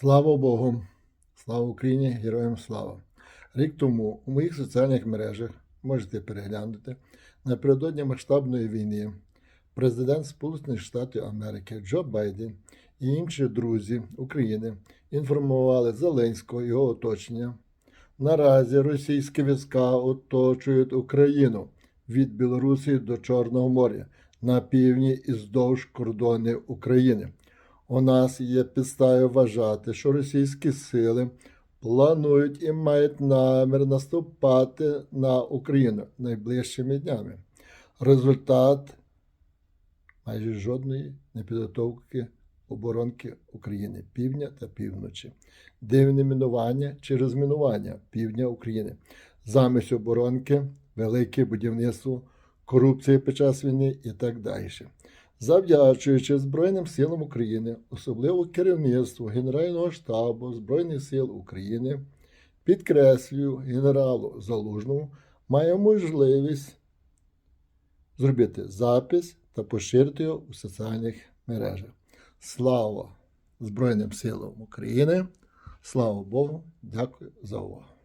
Слава Богу! Слава Україні! Героям слава! Рік тому у моїх соціальних мережах можете переглянути напередодні масштабної війни президент Сполучених Штатів Америки Джо Байден і інші друзі України інформували Зеленського і його оточення. Наразі російські війська оточують Україну від Білорусі до Чорного моря на півдні і здовж кордонів України. У нас є підстави вважати, що російські сили планують і мають намір наступати на Україну найближчими днями. Результат майже жодної непідготовки оборонки України півдня та півночі, дивне мінування чи розмінування півдня України, замість оборонки, велике будівництво, корупція під час війни і так далі. Завдячуючи Збройним силам України, особливо керівництву Генерального штабу Збройних сил України, підкреслюю генералу Залужному, має можливість зробити запис та поширити його у соціальних мережах. Слава Збройним силам України! Слава Богу! Дякую за увагу!